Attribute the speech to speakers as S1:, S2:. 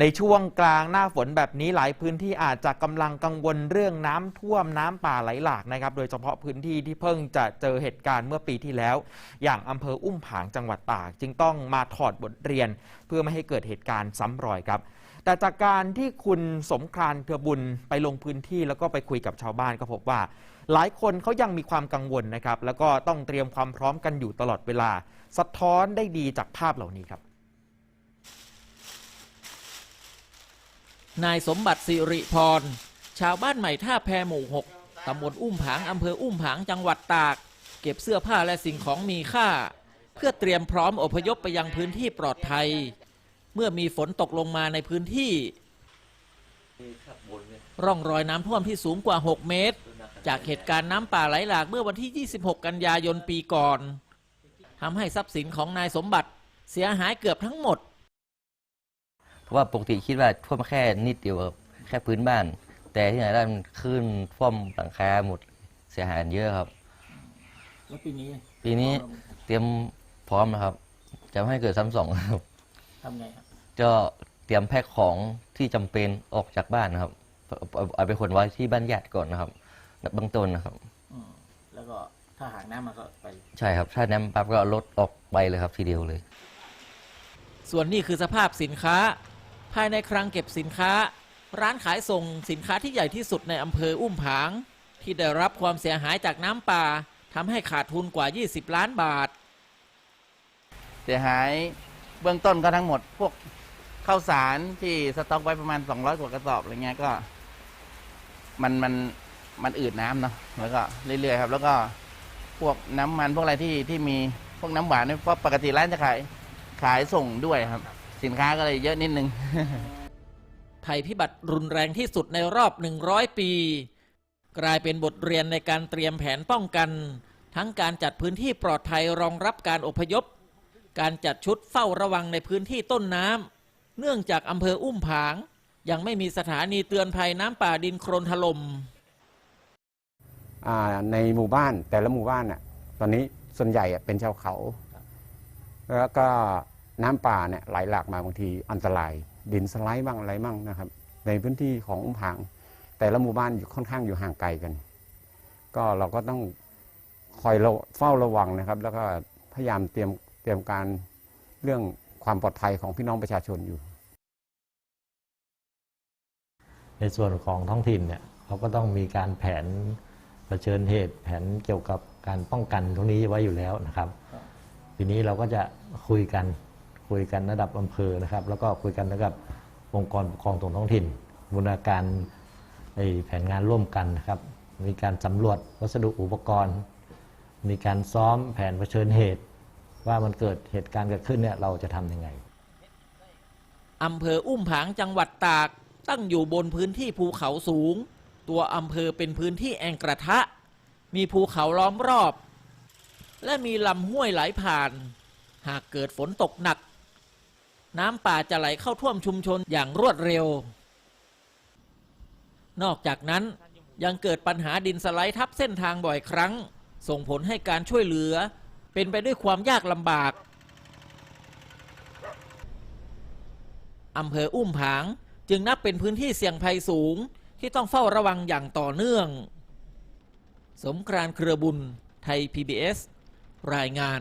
S1: ในช่วงกลางหน้าฝนแบบนี้หลายพื้นที่อาจจะกำลังกังวลเรื่องน้ำท่วมน้ำป่าไหลหลากนะครับ โดยเฉพาะพื้นที่ที่เพิ่งจะเจอเหตุการณ์เมื่อปีที่แล้ว อย่างอำเภออุ้มผางจังหวัดตากจึงต้องมาถอดบทเรียน เพื่อไม่ให้เกิดเหตุการณ์ซ้ำรอยครับ แต่จากการที่คุณสมครานเทือบุญไปลงพื้นที่แล้วก็ไปคุยกับชาวบ้านก็พบว่า หลายคนเขายังมีความกังวลนะครับ แล้วก็ต้องเตรียมความพร้อมกันอยู่ตลอดเวลา สะท้อนได้ดีจากภาพเหล่านี้ครับ
S2: นายสมบัติสิริพร ชาวบ้านใหม่ท่าแพหมู่6ตำบลอุ้มผางอำเภออุ้มผางจังหวัดตาก เก็บเสื้อผ้าและสิ่งของมีค่า เพื่อเตรียมพร้อมอพยพไปยังพื้นที่ปลอดภัย เมื่อมีฝนตกลงมาในพื้นที่ ร่องรอยน้ำท่วมที่สูงกว่า 6 เมตร จากเหตุการณ์น้ำป่าไหลหลากเมื่อวันที่ 26 กันยายนปีก่อนทำให้ทรัพย์สินของนายสมบัติเสียหายเกือบทั้งหมด
S3: เพราะว่าปกติคิดว่าท่วมแค่นิดเดียวครับแค่พื้นบ้าน แต่ที่ไหนได้มันขึ้นท่วมหลังคาหมดเสียหายเยอะครับ
S2: แล้วปีนี้
S3: ปีนี้เตรียมพร้อมนะครับ จะไม่ให้เกิดซ้ำสองครับ
S2: ทำไงครับ
S3: จะเตรียมแพ็คของที่จำเป็นออกจากบ้านนะครับเอาเอาเอาไปขนไว้ที่บ้านญาติก่อนนะครับเบื้องต้นนะครับ
S2: แล้วก็ถ้าหากน้ำมันก็ไป
S3: ใช่ครับ ถ้าน้ำปั๊บก็เอารถออกไปเลยครับทีเดียวเลย
S2: ส่วนนี้คือสภาพสินค้า ภายในคลังเก็บสินค้า ร้านขายส่งสินค้าที่ใหญ่ที่สุดในอำเภออุ้มผาง ที่ได้รับความเสียหายจากน้ำป่าทำให้ขาดทุนกว่า 20 ล้านบาท
S4: เสียหายเบื้องต้นก็ทั้งหมด พวกข้าวสารที่สต็อกไว้ประมาณ 200 กว่ากระสอบอะไรเงี้ยก็ มันมันมันอืดน้ำเนาะแล้วก็เรื่อยๆครับ แล้วก็พวกน้ำมันพวกอะไรที่ที่มีพวกน้ำหวานเนี่ยเพราะปกติร้านจะขายขายส่งด้วยครับ สินค้าก็เลยเยอะนิดนึง
S2: ภัยพิบัติรุนแรงที่สุดในรอบ 100 ปี กลายเป็นบทเรียนในการเตรียมแผนป้องกัน ทั้งการจัดพื้นที่ปลอดภัยรองรับการอพยพ การจัดชุดเฝ้าระวังในพื้นที่ต้นน้ำเนื่องจากอำเภออุ้มผาง ยังไม่มีสถานีเตือนภัยน้ำป่าดินโครนถล่ม
S5: อ่าในหมู่บ้านแต่ละหมู่บ้านน่ะตอนนี้ส่วนใหญ่อะเป็นชาวเขา แล้วก็ น้ำป่าเนี่ยไหลหลากมาบางทีอันตราย ดินสไลด์บ้างอะไรบ้างนะครับ ในพื้นที่ของอุ้มผาง แต่ละหมู่บ้านอยู่ค่อนข้างอยู่ห่างไกลกัน ก็เราก็ต้องคอยเฝ้าระวังนะครับ แล้วก็พยายามเตรียมเตรียมการเรื่องความปลอดภัยของพี่น้องประชาชนอยู่
S6: ในส่วนของท้องถิ่นเนี่ยเขาก็ต้องมีการแผนเผชิญเหตุแผนเกี่ยวกับการป้องกันตรงนี้ไว้อยู่แล้วนะครับ ทีนี้เราก็จะคุยกัน คุยกันระดับอำเภอนะครับ แล้วก็คุยกันระดับองค์กรปกครองส่วนท้องถิ่นบูรณาการในแผนงานร่วมกันนะครับ มีการสำรวจวัสดุอุปกรณ์ มีการซ้อมแผนเผชิญเหตุ ว่ามันเกิดเหตุการณ์เกิดขึ้นเนี่ยเราจะทำยังไง
S2: อำเภออุ้มผางจังหวัดตาก ตั้งอยู่บนพื้นที่ภูเขาสูง ตัวอำเภอเป็นพื้นที่แอ่งกระทะ มีภูเขาล้อมรอบ และมีลำห้วยไหลผ่าน หากเกิดฝนตกหนัก น้ำป่าจะไหลเข้าท่วมชุมชนอย่างรวดเร็ว นอกจากนั้นยังเกิดปัญหาดินสไลด์ทับเส้นทางบ่อยครั้ง ส่งผลให้การช่วยเหลือ เป็นไปด้วยความยากลำบากอำเภออุ้มผาง จึงนับเป็นพื้นที่เสี่ยงภัยสูงที่ต้องเฝ้าระวังอย่างต่อเนื่อง สมกรานเครือบุญ ไทย PBS รายงาน